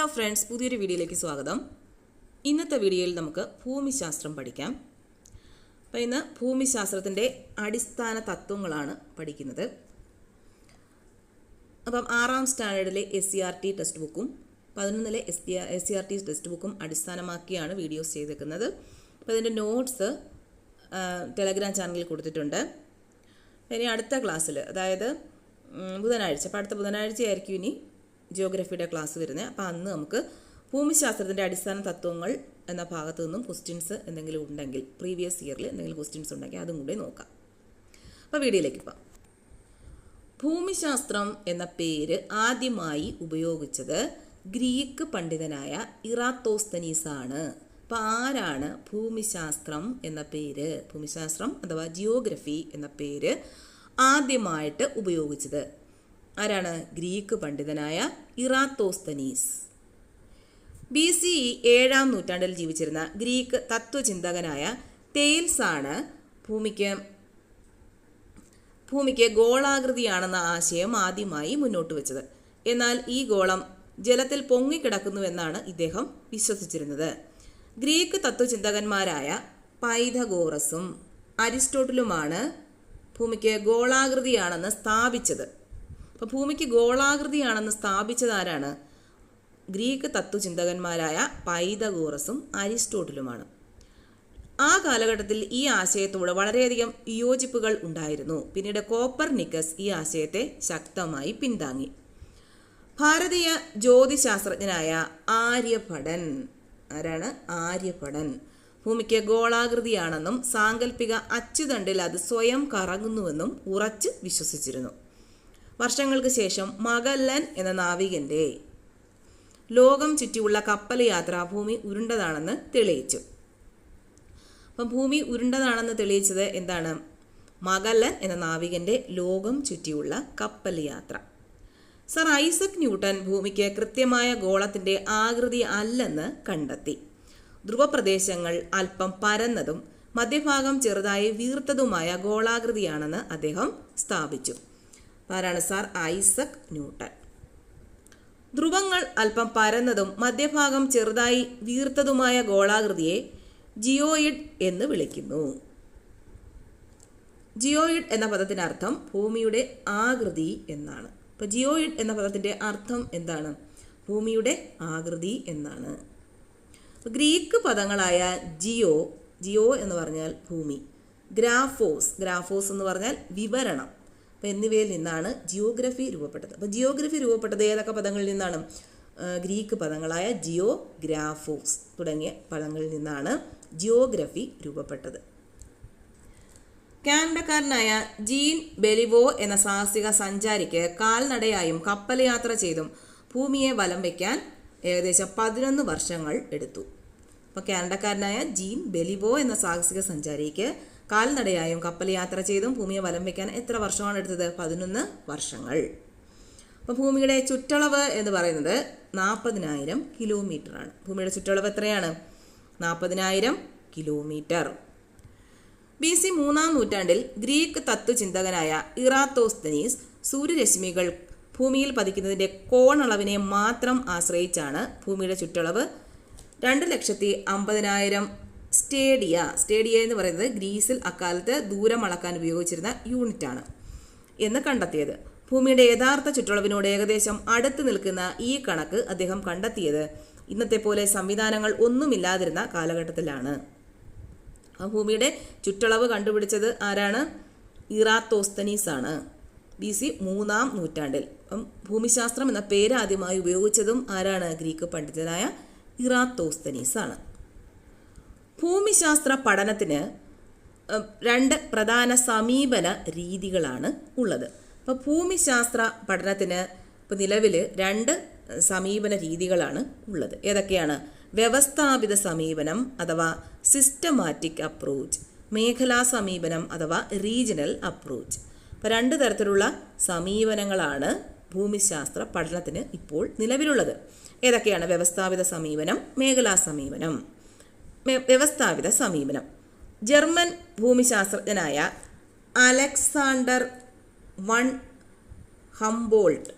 Hello friends പുതിയൊരു വീഡിയോയിലേക്ക് സ്വാഗതം. ഇന്നത്തെ വീഡിയോയിൽ നമുക്ക് ഭൂമിശാസ്ത്രം പഠിക്കാം. അപ്പോൾ ഇന്ന് ഭൂമിശാസ്ത്രത്തിന്റെ അടിസ്ഥാന തത്വങ്ങളാണ് പഠിക്കുന്നത്. അപ്പം ആറാം സ്റ്റാൻഡേർഡിലെ S C R T text ബുക്കും പതിനൊന്നിലെ S T S C R T text ബുക്കും അടിസ്ഥാനമാക്കിയാണ് വീഡിയോസ് ചെയ്തേക്കുന്നത്. അപ്പോൾ ഇതിന്റെ നോട്ട്സ് ടെലഗ്രാം ചാനലിൽ കൊടുത്തിട്ടുണ്ട്. ഇനി അടുത്ത ക്ലാസ്സിൽ അതായത് ബുധനാഴ്ച. അപ്പോൾ അടുത്ത ബുധനാഴ്ചയായിരിക്കും ഇനി ജിയോഗ്രഫിയുടെ ക്ലാസ് വരുന്നത് അപ്പോൾ അന്ന് നമുക്ക് ഭൂമിശാസ്ത്രത്തിന്റെ അടിസ്ഥാന തത്വങ്ങൾ എന്ന ഭാഗത്തു നിന്നും ക്വസ്റ്റ്യൻസ് എന്തെങ്കിലും ഉണ്ടെങ്കിൽ പ്രീവിയസ് ഇയറിൽ എന്തെങ്കിലും ക്വസ്റ്റ്യൻസ് ഉണ്ടെങ്കിൽ അതും കൂടി നോക്കാം. അപ്പോൾ വീഡിയോയിലേക്ക് പോകാം ഭൂമിശാസ്ത്രം എന്ന പേര് ആദ്യമായി ഉപയോഗിച്ചത് ഗ്രീക്ക് പണ്ഡിതനായ ഇറാത്തോസ്തനീസ് ആണ് അപ്പോൾ ആരാണ് ഭൂമിശാസ്ത്രം എന്ന പേര്? ഭൂമിശാസ്ത്രം അഥവാ ജിയോഗ്രഫി എന്ന പേര് ആദ്യമായിട്ട് ഉപയോഗിച്ചത്. ആരാണ്? ഗ്രീക്ക് പണ്ഡിതനായ ഇറാത്തോസ്തനീസ്. ബി സി ഇ ഏഴാം നൂറ്റാണ്ടിൽ ജീവിച്ചിരുന്ന ഗ്രീക്ക് തത്വചിന്തകനായ തെയിൽസ് ആണ് ഭൂമിക്ക് ഭൂമിക്ക് ഗോളാകൃതിയാണെന്ന ആശയം ആദ്യമായി മുന്നോട്ട് വെച്ചത്. എന്നാൽ ഈ ഗോളം ജലത്തിൽ പൊങ്ങിക്കിടക്കുന്നുവെന്നാണ് ഇദ്ദേഹം വിശ്വസിച്ചിരുന്നത്. ഗ്രീക്ക് തത്വചിന്തകന്മാരായ പൈഥഗോറസും അരിസ്റ്റോട്ടിലുമാണ് ഭൂമിക്ക് ഗോളാകൃതിയാണെന്ന് സ്ഥാപിച്ചത്. അപ്പോൾ ഭൂമിക്ക് ഗോളാകൃതിയാണെന്ന് സ്ഥാപിച്ചതാരാണ്? ഗ്രീക്ക് തത്വചിന്തകന്മാരായ പൈതഗോറസും അരിസ്റ്റോട്ടിലുമാണ്. ആ കാലഘട്ടത്തിൽ ഈ ആശയത്തോട് വളരെയധികം വിയോജിപ്പുകൾ ഉണ്ടായിരുന്നു. പിന്നീട് കോപ്പർ നിക്കസ് ഈ ആശയത്തെ ശക്തമായി പിന്താങ്ങി. ഭാരതീയ ജ്യോതിശാസ്ത്രജ്ഞനായ ആര്യഭടൻ. ആരാണ്? ആര്യഭടൻ. ഭൂമിക്ക് ഗോളാകൃതിയാണെന്നും സാങ്കല്പിക അച്ചുതണ്ടിൽ അത് സ്വയം കറങ്ങുന്നുവെന്നും ഉറച്ച് വിശ്വസിച്ചിരുന്നു. വർഷങ്ങൾക്ക് ശേഷം മഗല്ലൻ എന്ന നാവികന്റെ ലോകം ചുറ്റിയുള്ള കപ്പൽ യാത്ര ഭൂമി ഉരുണ്ടതാണെന്ന് തെളിയിച്ചു. അപ്പം ഭൂമി ഉരുണ്ടതാണെന്ന് തെളിയിച്ചത് എന്താണ്? മഗല്ലൻ എന്ന നാവികന്റെ ലോകം ചുറ്റിയുള്ള കപ്പൽ യാത്ര സർ ഐസക് ന്യൂട്ടൺ ഭൂമിക്ക് കൃത്യമായ ഗോളത്തിന്റെ ആകൃതി അല്ലെന്ന് കണ്ടെത്തി. ധ്രുവപ്രദേശങ്ങൾ അല്പം പരന്നതും മധ്യഭാഗം ചെറുതായി വീർത്തതുമായ ഗോളാകൃതിയാണെന്ന് അദ്ദേഹം സ്ഥാപിച്ചു. ആരാണ് സാർ? ഐസക് ന്യൂട്ടൺ ധ്രുവങ്ങൾ അല്പം പരന്നതും മധ്യഭാഗം ചെറുതായി വീർത്തതുമായ ഗോളാകൃതിയെ ജിയോയിഡ് എന്ന് വിളിക്കുന്നു. ജിയോയിഡ് എന്ന പദത്തിനർത്ഥം ഭൂമിയുടെ ആകൃതി എന്നാണ്. ഇപ്പൊ ജിയോയിഡ് എന്ന പദത്തിന്റെ അർത്ഥം എന്താണ്? ഭൂമിയുടെ ആകൃതി എന്നാണ്. ഗ്രീക്ക് പദങ്ങളായ ജിയോ ജിയോ എന്ന് പറഞ്ഞാൽ ഭൂമി. ഗ്രാഫോസ് ഗ്രാഫോസ് എന്ന് പറഞ്ഞാൽ വിവരണം. അപ്പം എന്നിവയിൽ നിന്നാണ് ജിയോഗ്രഫി രൂപപ്പെട്ടത്. അപ്പോൾ ജിയോഗ്രഫി രൂപപ്പെട്ടത് ഏതൊക്കെ പദങ്ങളിൽ നിന്നാണ്? ഗ്രീക്ക് പദങ്ങളായ ജിയോ ഗ്രാഫോസ് തുടങ്ങിയ പദങ്ങളിൽ നിന്നാണ് ജിയോഗ്രഫി രൂപപ്പെട്ടത്. കാനഡക്കാരനായ ജീൻ ബെലിവോ എന്ന സാഹസിക സഞ്ചാരിക്ക് കാൽനടയായും കപ്പൽ യാത്ര ചെയ്തും ഭൂമിയെ വലം വയ്ക്കാൻ ഏകദേശം പതിനൊന്ന് വർഷങ്ങൾ എടുത്തു. അപ്പോൾ കാനഡക്കാരനായ ജീൻ ബെലിവോ എന്ന സാഹസിക സഞ്ചാരിക്ക് കാൽനടയായും കപ്പൽ യാത്ര ചെയ്തും ഭൂമിയെ വലം വയ്ക്കാൻ എത്ര വർഷമാണ് എടുത്തത്? പതിനൊന്ന് വർഷങ്ങൾ. അപ്പോൾ ഭൂമിയുടെ ചുറ്റളവ് എന്ന് പറയുന്നത് നാൽപ്പതിനായിരം കിലോമീറ്റർ ആണ് ഭൂമിയുടെ ചുറ്റളവ് എത്രയാണ്? നാൽപ്പതിനായിരം കിലോമീറ്റർ. ബി സി മൂന്നാം നൂറ്റാണ്ടിൽ ഗ്രീക്ക് തത്വചിന്തകനായ ഇറാത്തോസ്തനീസ് സൂര്യരശ്മികൾ ഭൂമിയിൽ പതിക്കുന്നതിന്റെ കോണളവിനെ മാത്രം ആശ്രയിച്ചാണ് ഭൂമിയുടെ ചുറ്റളവ്. രണ്ട് ലക്ഷത്തി അമ്പതിനായിരം സ്റ്റേഡിയ. സ്റ്റേഡിയ എന്ന് പറയുന്നത് ഗ്രീസിൽ അക്കാലത്ത് ദൂരം അളക്കാൻ ഉപയോഗിച്ചിരുന്ന യൂണിറ്റാണ് എന്ന് കണ്ടെത്തിയത്. ഭൂമിയുടെ യഥാർത്ഥ ചുറ്റളവിനോട് ഏകദേശം അടുത്ത് നിൽക്കുന്ന ഈ കണക്ക് അദ്ദേഹം കണ്ടെത്തിയത് ഇന്നത്തെ പോലെ സംവിധാനങ്ങൾ ഒന്നുമില്ലാതിരുന്ന കാലഘട്ടത്തിലാണ്. ആ ഭൂമിയുടെ ചുറ്റളവ് കണ്ടുപിടിച്ചത് ആരാണ്? ഇറാത്തോസ്തനീസ് ആണ് ബി സി മൂന്നാം നൂറ്റാണ്ടിൽ. ഭൂമിശാസ്ത്രം എന്ന പേര് ആദ്യമായി ഉപയോഗിച്ചതും ആരാണ്? ഗ്രീക്ക് പണ്ഡിതനായ ഇറാത്തോസ്തനീസ് ആണ് ഭൂമിശാസ്ത്ര പഠനത്തിന് രണ്ട് പ്രധാന സമീപന രീതികളാണ് ഉള്ളത്. അപ്പോൾ ഭൂമിശാസ്ത്ര പഠനത്തിന് ഇപ്പോൾ നിലവിൽ രണ്ട് സമീപന രീതികളാണ് ഉള്ളത്. ഏതൊക്കെയാണ്? വ്യവസ്ഥാപിത സമീപനം അഥവാ സിസ്റ്റമാറ്റിക് അപ്രോച്ച് മേഖലാ സമീപനം അഥവാ റീജിയണൽ അപ്രോച്ച് അപ്പോൾ രണ്ട് തരത്തിലുള്ള സമീപനങ്ങളാണ് ഭൂമിശാസ്ത്ര പഠനത്തിന് ഇപ്പോൾ നിലവിലുള്ളത്. ഏതൊക്കെയാണ്? വ്യവസ്ഥാപിത സമീപനം മേഖലാ സമീപനം. വ്യവസ്ഥാപിത സമീപനം. ജർമ്മൻ ഭൂമിശാസ്ത്രജ്ഞനായ അലക്സാണ്ടർ വൺ ഹംബോൾട്ട്.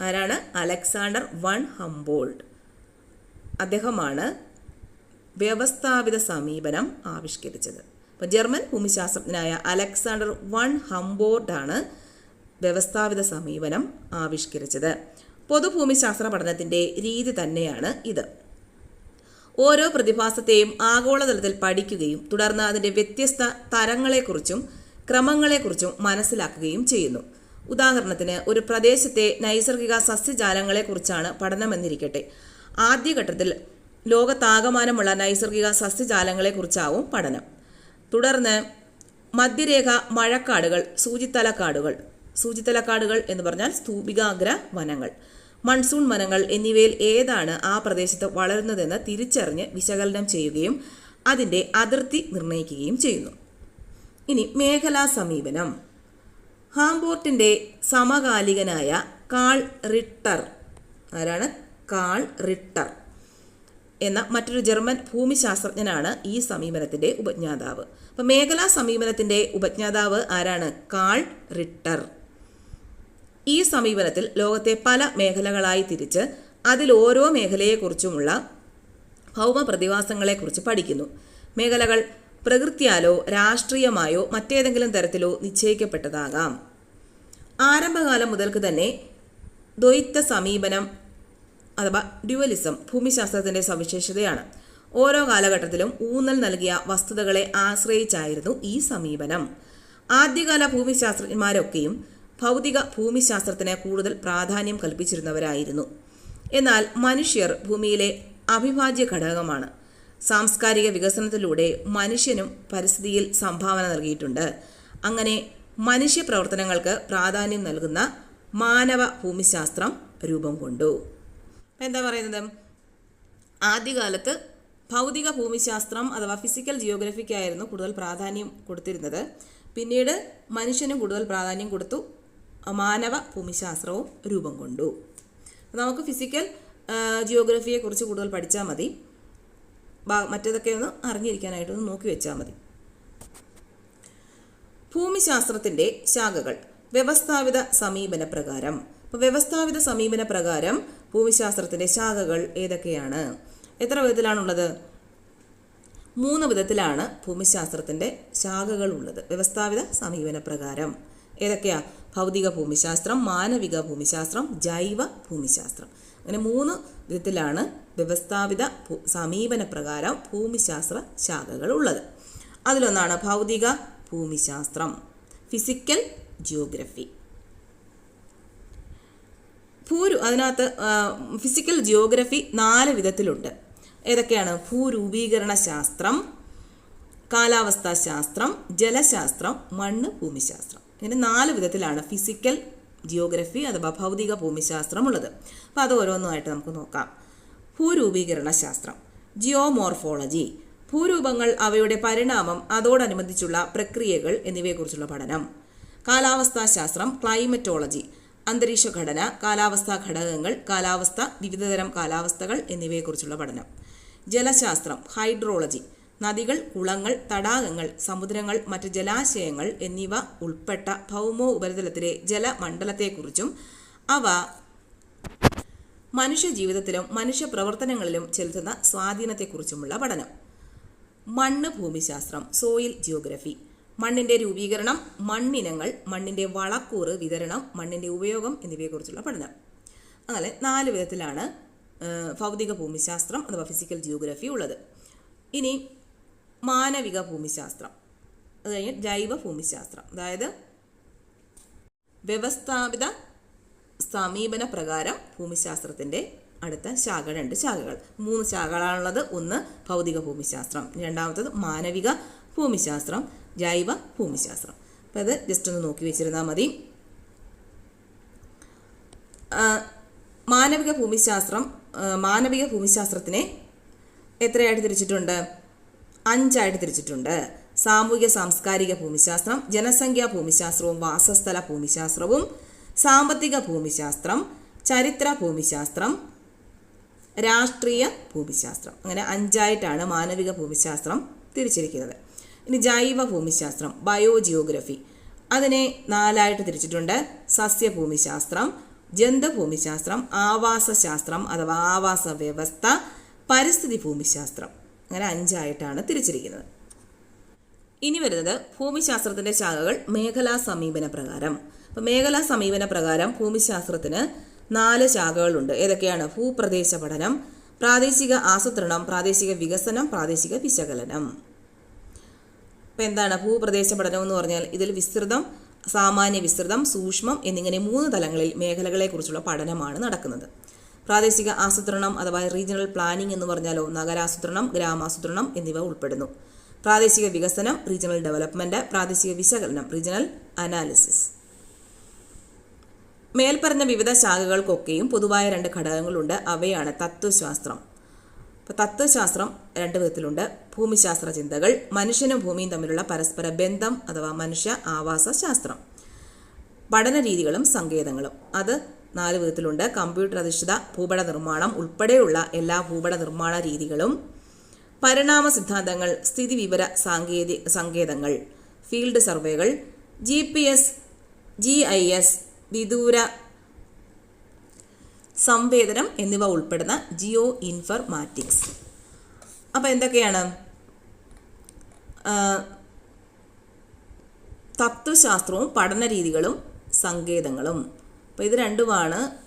ആരാണ്? Alexander von Humboldt. അദ്ദേഹമാണ് വ്യവസ്ഥാപിത സമീപനം ആവിഷ്കരിച്ചത്. അപ്പോൾ ജർമ്മൻ ഭൂമിശാസ്ത്രജ്ഞനായ അലക്സാണ്ടർ വൺ ഹംബോർട്ടാണ് വ്യവസ്ഥാപിത സമീപനം ആവിഷ്കരിച്ചത്. പൊതുഭൂമിശാസ്ത്ര പഠനത്തിന്റെ രീതി തന്നെയാണ് ഇത്. ഓരോ പ്രതിഭാസത്തെയും ആഗോളതലത്തിൽ പഠിക്കുകയും തുടർന്ന് അതിന്റെ വ്യത്യസ്ത തരങ്ങളെക്കുറിച്ചും ക്രമങ്ങളെക്കുറിച്ചും മനസ്സിലാക്കുകയും ചെയ്യുന്നു. ഉദാഹരണത്തിന് ഒരു പ്രദേശത്തെ നൈസർഗിക സസ്യജാലങ്ങളെക്കുറിച്ചാണ് പഠനമെന്നിരിക്കട്ടെ. ആദ്യഘട്ടത്തിൽ ലോകത്താകമാനമുള്ള നൈസർഗിക സസ്യജാലങ്ങളെക്കുറിച്ചാവും പഠനം. തുടർന്ന് മധ്യരേഖ മഴക്കാടുകൾ സൂചിത്തലക്കാടുകൾ സൂചിത്തലക്കാടുകൾ എന്ന് പറഞ്ഞാൽ സ്തൂപികാഗ്ര വനങ്ങൾ. മൺസൂൺ വനങ്ങൾ എന്നിവയിൽ ഏതാണ് ആ പ്രദേശത്ത് വളരുന്നതെന്ന് തിരിച്ചറിഞ്ഞ് വിശകലനം ചെയ്യുകയും അതിന്റെ അതിർത്തി നിർണയിക്കുകയും ചെയ്യുന്നു. ഇനി മേഖലാ സമീപനം. ഹാംബോർട്ടിന്റെ സമകാലികനായ കാൾ റിട്ടർ. ആരാണ്? കാൾ റിട്ടർ എന്ന മറ്റൊരു ജർമ്മൻ ഭൂമിശാസ്ത്രജ്ഞനാണ് ഈ സമീപനത്തിന്റെ ഉപജ്ഞാതാവ്. അപ്പം മേഖലാ സമീപനത്തിന്റെ ഉപജ്ഞാതാവ് ആരാണ്? Carl Ritter. ഈ സമീപനത്തിൽ ലോകത്തെ പല മേഖലകളായി തിരിച്ച് അതിൽ ഓരോ മേഖലയെക്കുറിച്ചുമുള്ള ഭൗമ പ്രതിഭാസങ്ങളെക്കുറിച്ച് പഠിക്കുന്നു. മേഖലകൾ പ്രകൃത്യാലോ രാഷ്ട്രീയമായോ മറ്റേതെങ്കിലും തരത്തിലോ നിശ്ചയിക്കപ്പെട്ടതാകാം. ആരംഭകാലം മുതൽക്ക് തന്നെ ദ്വൈത്ത സമീപനം അഥവാ ഡ്യുവലിസം ഭൂമിശാസ്ത്രത്തിന്റെ സവിശേഷതയാണ്. ഓരോ കാലഘട്ടത്തിലും ഊന്നൽ നൽകിയ വസ്തുതകളെ ആശ്രയിച്ചായിരുന്നു ഈ സമീപനം. ആദ്യകാല ഭൂമിശാസ്ത്രജ്ഞന്മാരൊക്കെയും ഭൗതിക ഭൂമിശാസ്ത്രത്തിന് കൂടുതൽ പ്രാധാന്യം കൽപ്പിച്ചിരുന്നവരായിരുന്നു. എന്നാൽ മനുഷ്യർ ഭൂമിയിലെ അവിഭാജ്യ ഘടകമാണ്. സാംസ്കാരിക വികസനത്തിലൂടെ മനുഷ്യനും പരിസ്ഥിതിയിൽ സംഭാവന നൽകിയിട്ടുണ്ട്. അങ്ങനെ മനുഷ്യ പ്രവർത്തനങ്ങൾക്ക് പ്രാധാന്യം നൽകുന്ന മാനവ ഭൂമിശാസ്ത്രം രൂപം കൊണ്ടു. എന്താ പറയുന്നത്? ആദ്യകാലത്ത് ഭൗതിക ഭൂമിശാസ്ത്രം അഥവാ ഫിസിക്കൽ ജിയോഗ്രഫിക്കായിരുന്നു കൂടുതൽ പ്രാധാന്യം കൊടുത്തിരുന്നത്. പിന്നീട് മനുഷ്യനും കൂടുതൽ പ്രാധാന്യം കൊടുത്തു. മാനവ ഭൂമിശാസ്ത്രവും രൂപം കൊണ്ടു. നമുക്ക് ഫിസിക്കൽ ജിയോഗ്രഫിയെ കുറിച്ച് കൂടുതൽ പഠിച്ചാൽ മതി. മറ്റേതൊക്കെ ഒന്ന് അറിഞ്ഞിരിക്കാനായിട്ട് ഒന്ന് നോക്കി വെച്ചാൽ മതി. ഭൂമിശാസ്ത്രത്തിന്റെ ശാഖകൾ. വ്യവസ്ഥാപിത സമീപന പ്രകാരം. അപ്പോൾ വ്യവസ്ഥാപിത സമീപന പ്രകാരം ഭൂമിശാസ്ത്രത്തിന്റെ ശാഖകൾ ഏതൊക്കെയാണ്? എത്ര വിധത്തിലാണുള്ളത്? മൂന്ന് വിധത്തിലാണ് ഭൂമിശാസ്ത്രത്തിന്റെ ശാഖകൾ ഉള്ളത് വ്യവസ്ഥാപിത സമീപന പ്രകാരം. ഏതൊക്കെയാ? ഭൗതിക ഭൂമിശാസ്ത്രം മാനവിക ഭൂമിശാസ്ത്രം ജൈവ ഭൂമിശാസ്ത്രം. അങ്ങനെ മൂന്ന് വിധത്തിലാണ് വ്യവസ്ഥാപിത സമീപന പ്രകാരം ഭൂമിശാസ്ത്ര ശാഖകൾ ഉള്ളത്. അതിലൊന്നാണ് ഭൗതിക ഭൂമിശാസ്ത്രം ഫിസിക്കൽ ജിയോഗ്രഫി. ഭൂരു അതിനകത്ത് ഫിസിക്കൽ ജിയോഗ്രഫി നാല് വിധത്തിലുണ്ട്. ഏതൊക്കെയാണ്? ഭൂരൂപീകരണ ശാസ്ത്രം കാലാവസ്ഥാ ശാസ്ത്രം ജലശാസ്ത്രം മണ്ണ് ഭൂമിശാസ്ത്രം. ഇങ്ങനെ നാല് വിധത്തിലാണ് ഫിസിക്കൽ ജിയോഗ്രഫി അഥവാ ഭൗതിക ഭൂമിശാസ്ത്രം ഉള്ളത്. അപ്പോൾ അത് ഓരോന്നുമായിട്ട് നമുക്ക് നോക്കാം. ഭൂരൂപീകരണ ശാസ്ത്രം ജിയോമോർഫോളജി ഭൂരൂപങ്ങൾ അവയുടെ പരിണാമം അതോടനുബന്ധിച്ചുള്ള പ്രക്രിയകൾ എന്നിവയെക്കുറിച്ചുള്ള പഠനം. കാലാവസ്ഥാ ശാസ്ത്രം ക്ലൈമറ്റോളജി അന്തരീക്ഷ ഘടന കാലാവസ്ഥാ ഘടകങ്ങൾ കാലാവസ്ഥ വിവിധതരം കാലാവസ്ഥകൾ എന്നിവയെക്കുറിച്ചുള്ള പഠനം. ജലശാസ്ത്രം ഹൈഡ്രോളജി നദികൾ കുളങ്ങൾ തടാകങ്ങൾ സമുദ്രങ്ങൾ മറ്റ് ജലാശയങ്ങൾ എന്നിവ ഉൾപ്പെട്ട ഭൗമോ ഉപരിതലത്തിലെ ജലമണ്ഡലത്തെക്കുറിച്ചും അവ മനുഷ്യ ജീവിതത്തിലും മനുഷ്യ പ്രവർത്തനങ്ങളിലും ചെലുത്തുന്ന സ്വാധീനത്തെക്കുറിച്ചുമുള്ള പഠനം. മണ്ണ് ഭൂമിശാസ്ത്രം സോയിൽ ജിയോഗ്രഫി. മണ്ണിന്റെ രൂപീകരണം മണ്ണിനങ്ങൾ മണ്ണിന്റെ വളക്കൂറ് വിതരണം മണ്ണിന്റെ ഉപയോഗം എന്നിവയെക്കുറിച്ചുള്ള പഠനം. അങ്ങനെ നാല് വിധത്തിലാണ് ഭൗതിക ഭൂമിശാസ്ത്രം അഥവാ ഫിസിക്കൽ ജിയോഗ്രഫി ഉള്ളത്. ഇനി മാനവിക ഭൂമിശാസ്ത്രം. അത് കഴിഞ്ഞ് ജൈവ ഭൂമിശാസ്ത്രം. അതായത് വ്യവസ്ഥാപിത സമീപന പ്രകാരം ഭൂമിശാസ്ത്രത്തിന്റെ അടുത്ത ശാഖ രണ്ട് ശാഖകൾ. മൂന്ന് ശാഖകളാണുള്ളത്. ഒന്ന് ഭൗതിക ഭൂമിശാസ്ത്രം. രണ്ടാമത്തത് മാനവിക ഭൂമിശാസ്ത്രം. ജൈവ ഭൂമിശാസ്ത്രം. അപ്പം അത് ജസ്റ്റ് ഒന്ന് നോക്കി വെച്ചിരുന്നാൽ മതി. മാനവിക ഭൂമിശാസ്ത്രം മാനവിക ഭൂമിശാസ്ത്രത്തിനെ എത്രയായിട്ട് തിരിച്ചിട്ടുണ്ട്? അഞ്ചായിട്ട് തിരിച്ചിട്ടുണ്ട്. സാമൂഹ്യ സാംസ്കാരിക ഭൂമിശാസ്ത്രം ജനസംഖ്യാ ഭൂമിശാസ്ത്രവും വാസസ്ഥല ഭൂമിശാസ്ത്രവും സാമ്പത്തിക ഭൂമിശാസ്ത്രം ചരിത്ര ഭൂമിശാസ്ത്രം രാഷ്ട്രീയ ഭൂമിശാസ്ത്രം. അങ്ങനെ അഞ്ചായിട്ടാണ് മാനവിക ഭൂമിശാസ്ത്രം തിരിച്ചിരിക്കുന്നത്. ഇനി ജൈവ ഭൂമിശാസ്ത്രം ബയോ ജിയോഗ്രഫി അതിനെ നാലായിട്ട് തിരിച്ചിട്ടുണ്ട്. സസ്യഭൂമിശാസ്ത്രം ജന്തുഭൂമിശാസ്ത്രം ആവാസശാസ്ത്രം അഥവാ ആവാസ വ്യവസ്ഥ പരിസ്ഥിതി ഭൂമിശാസ്ത്രം. അങ്ങനെ അഞ്ചായിട്ടാണ് തിരിച്ചിരിക്കുന്നത്. ഇനി വരുന്നത് ഭൂമിശാസ്ത്രത്തിന്റെ ശാഖകൾ മേഖലാ സമീപന പ്രകാരം. അപ്പോൾ മേഖലാ സമീപന പ്രകാരം ഭൂമിശാസ്ത്രത്തിന് നാല് ശാഖകളുണ്ട്. ഏതൊക്കെയാണ്? ഭൂപ്രദേശ പഠനം പ്രാദേശിക ആസൂത്രണം പ്രാദേശിക വികസനം പ്രാദേശിക വിശകലനം. അപ്പോൾ എന്താണ്? ഭൂപ്രദേശ പഠനം എന്ന് പറഞ്ഞാൽ ഇതിൽ വിസ്തൃതം സാമാന്യ വിസ്തൃതം സൂക്ഷ്മം എന്നിങ്ങനെ മൂന്ന് തലങ്ങളിൽ മേഖലകളെക്കുറിച്ചുള്ള പഠനമാണ് നടക്കുന്നത്. പ്രാദേശിക ആസൂത്രണം അഥവാ റീജിയണൽ പ്ലാനിംഗ് എന്ന് പറഞ്ഞാലോ നഗരാസൂത്രണം ഗ്രാമാസൂത്രണം എന്നിവ ഉൾപ്പെടുന്നു. പ്രാദേശിക വികസനം റീജിയണൽ ഡെവലപ്മെന്റ് പ്രാദേശിക വിശകലനം റീജിയണൽ അനാലിസിസ് മേൽപ്പറഞ്ഞ വിവിധ ശാഖകൾക്കൊക്കെയും പൊതുവായ രണ്ട് ഘടകങ്ങളുണ്ട്. അവയാണ് തത്വശാസ്ത്രം. അപ്പോൾ തത്വശാസ്ത്രം രണ്ട് വിധത്തിലുണ്ട്. ഭൂമിശാസ്ത്ര ചിന്തകൾ മനുഷ്യനും ഭൂമിയും തമ്മിലുള്ള പരസ്പര ബന്ധം അഥവാ മനുഷ്യ ആവാസ ശാസ്ത്രം. പഠന രീതികളും സങ്കേതങ്ങളും. അത് നാല് വിധത്തിലുണ്ട്. കമ്പ്യൂട്ടർ അധിഷ്ഠിത ഭൂപട നിർമ്മാണം ഉൾപ്പെടെയുള്ള എല്ലാ ഭൂപട നിർമ്മാണ രീതികളും. പരിണാമ സിദ്ധാന്തങ്ങൾ സ്ഥിതി വിവര സാങ്കേതിക സങ്കേതങ്ങൾ ഫീൽഡ് സർവേകൾ G P S G I S വിദൂര സംവേദനം എന്നിവ ഉൾപ്പെടുന്ന ജിയോ ഇൻഫർമാറ്റിക്സ്. അപ്പോൾ എന്തൊക്കെയാണ്? തത്വശാസ്ത്രവും പഠന രീതികളും സങ്കേതങ്ങളും. അപ്പോൾ ഇത് രണ്ടുമാണ്.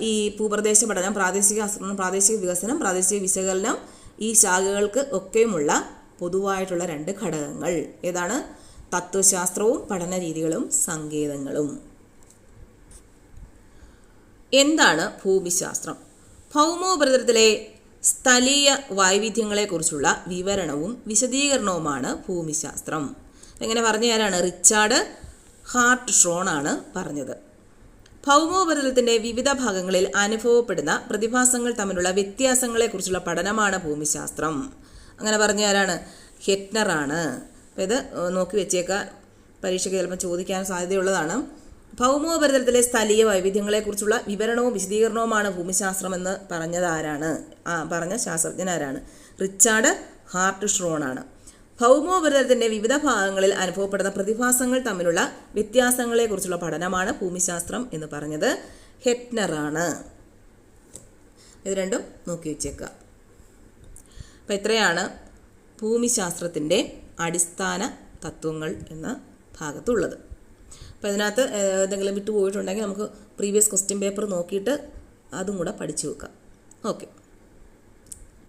ഈ ഭൂപ്രദേശ പഠനം പ്രാദേശിക ആസൂത്രണം പ്രാദേശിക വികസനം പ്രാദേശിക വിശകലനം ഈ ശാഖകൾക്ക് ഒക്കെയുമുള്ള പൊതുവായിട്ടുള്ള രണ്ട് ഘടകങ്ങൾ. ഏതാണ്? തത്വശാസ്ത്രവും പഠന രീതികളും സങ്കേതങ്ങളും. എന്താണ് ഭൂമിശാസ്ത്രം? ഭൗമോപരിതലത്തിലെ സ്ഥലീയ വൈവിധ്യങ്ങളെക്കുറിച്ചുള്ള വിവരണവും വിശദീകരണവുമാണ് ഭൂമിശാസ്ത്രം. എങ്ങനെ പറഞ്ഞു റിച്ചാർഡ് ഹാർട്ട് ഷോണാണ് പറഞ്ഞത്. ഭൗമോപരിതലത്തിന്റെ വിവിധ ഭാഗങ്ങളിൽ അനുഭവപ്പെടുന്ന പ്രതിഭാസങ്ങൾ തമ്മിലുള്ള വ്യത്യാസങ്ങളെക്കുറിച്ചുള്ള പഠനമാണ് ഭൂമിശാസ്ത്രം. അങ്ങനെ പറഞ്ഞ ആരാണ്? ഹെറ്റ്നറാണ് ഇത് നോക്കി വെച്ചേക്കുക പരീക്ഷയ്ക്ക് ചിലപ്പോൾ ചോദിക്കാൻ സാധ്യതയുള്ളതാണ്. ഭൗമോപരിതലത്തിലെ സ്ഥലീയ വൈവിധ്യങ്ങളെക്കുറിച്ചുള്ള വിവരണവും വിശദീകരണവുമാണ് ഭൂമിശാസ്ത്രമെന്ന് പറഞ്ഞത് ആരാണ്? ആ പറഞ്ഞ ശാസ്ത്രജ്ഞനാരാണ് റിച്ചാർഡ് ഹാർട്ട് ഷ്രോൺ ആണ്. ഭൗമോപരിതലത്തിന്റെ വിവിധ ഭാഗങ്ങളിൽ അനുഭവപ്പെടുന്ന പ്രതിഭാസങ്ങൾ തമ്മിലുള്ള വ്യത്യാസങ്ങളെക്കുറിച്ചുള്ള പഠനമാണ് ഭൂമിശാസ്ത്രം എന്ന് പറഞ്ഞത്. ഹെറ്റ്നറാണ് ഇത് രണ്ടും നോക്കി വെച്ചേക്കുക. അപ്പം ഇത്രയാണ് ഭൂമിശാസ്ത്രത്തിന്റെ അടിസ്ഥാന തത്വങ്ങൾ എന്ന ഭാഗത്തുള്ളത്. അപ്പോൾ ഇതിനകത്ത് എന്തെങ്കിലും വിട്ടുപോയിട്ടുണ്ടെങ്കിൽ നമുക്ക് പ്രീവിയസ് ക്വസ്റ്റ്യൻ പേപ്പർ നോക്കിയിട്ട് അതും കൂടെ പഠിച്ചു വെക്കാം. ഓക്കെ.